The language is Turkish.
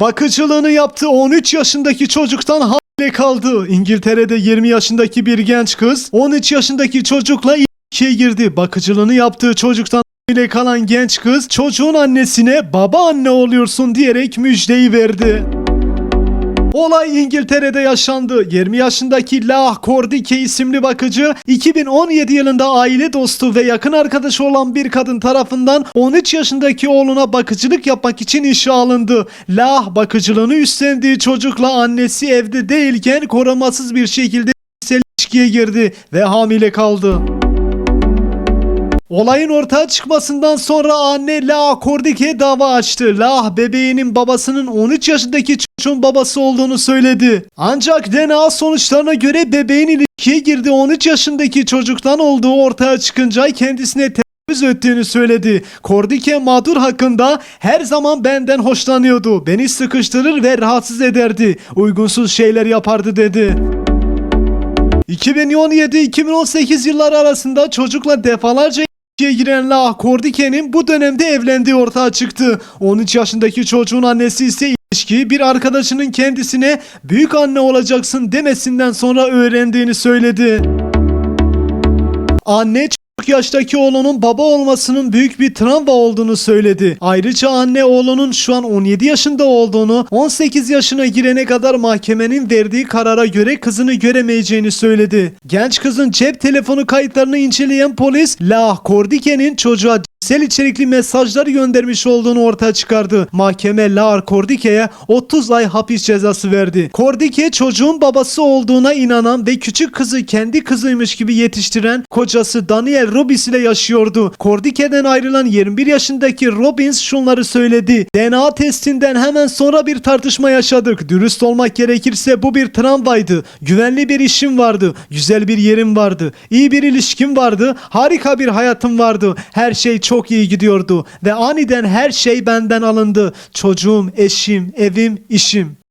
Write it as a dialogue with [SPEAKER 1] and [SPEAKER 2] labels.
[SPEAKER 1] Bakıcılığını yaptığı 13 yaşındaki çocuktan hamile kaldı. İngiltere'de 20 yaşındaki bir genç kız 13 yaşındaki çocukla ilişkiye girdi. Bakıcılığını yaptığı çocuktan hamile kalan genç kız çocuğun annesine baba anne oluyorsun diyerek müjdeyi verdi. Olay İngiltere'de yaşandı. 20 yaşındaki La Cordike isimli bakıcı 2017 yılında aile dostu ve yakın arkadaşı olan bir kadın tarafından 13 yaşındaki oğluna bakıcılık yapmak için işe alındı. La bakıcılığını üstlendiği çocukla annesi evde değilken korumasız bir şekilde ilişkiye girdi ve hamile kaldı. Olayın ortaya çıkmasından sonra anne La Cordike dava açtı. La bebeğinin babasının 13 yaşındaki çocuğun babası olduğunu söyledi. Ancak DNA sonuçlarına göre bebeğin ilişkiye girdiği 13 yaşındaki çocuktan olduğu ortaya çıkınca kendisine tecavüz ettiğini söyledi. Cordike mağdur hakkında her zaman benden hoşlanıyordu. Beni sıkıştırır ve rahatsız ederdi. Uygunsuz şeyler yapardı dedi. 2017-2018 yılları arasında çocukla defalarca ilişkiye giren La Cordike'nin bu dönemde evlendiği ortaya çıktı. 13 yaşındaki çocuğun annesi ise ilişkiyi bir arkadaşının kendisine büyük anne olacaksın demesinden sonra öğrendiğini söyledi. Anne yaştaki oğlunun baba olmasının büyük bir travma olduğunu söyledi. Ayrıca anne oğlunun şu an 17 yaşında olduğunu, 18 yaşına girene kadar mahkemenin verdiği karara göre kızını göremeyeceğini söyledi. Genç kızın cep telefonu kayıtlarını inceleyen polis, La Cordike'nin çocuğa cinsel içerikli mesajlar göndermiş olduğunu ortaya çıkardı. Mahkeme La Cordike'ye 30 ay hapis cezası verdi. Cordike çocuğun babası olduğuna inanan ve küçük kızı kendi kızıymış gibi yetiştiren kocası Daniel Robbins ile yaşıyordu. Cordike'den ayrılan 21 yaşındaki Robbins şunları söyledi. DNA testinden hemen sonra bir tartışma yaşadık. Dürüst olmak gerekirse bu bir tramvaydı. Güvenli bir işim vardı. Güzel bir yerim vardı. İyi bir ilişkim vardı. Harika bir hayatım vardı. Her şey çok iyi gidiyordu ve aniden her şey benden alındı. Çocuğum, eşim, evim, işim.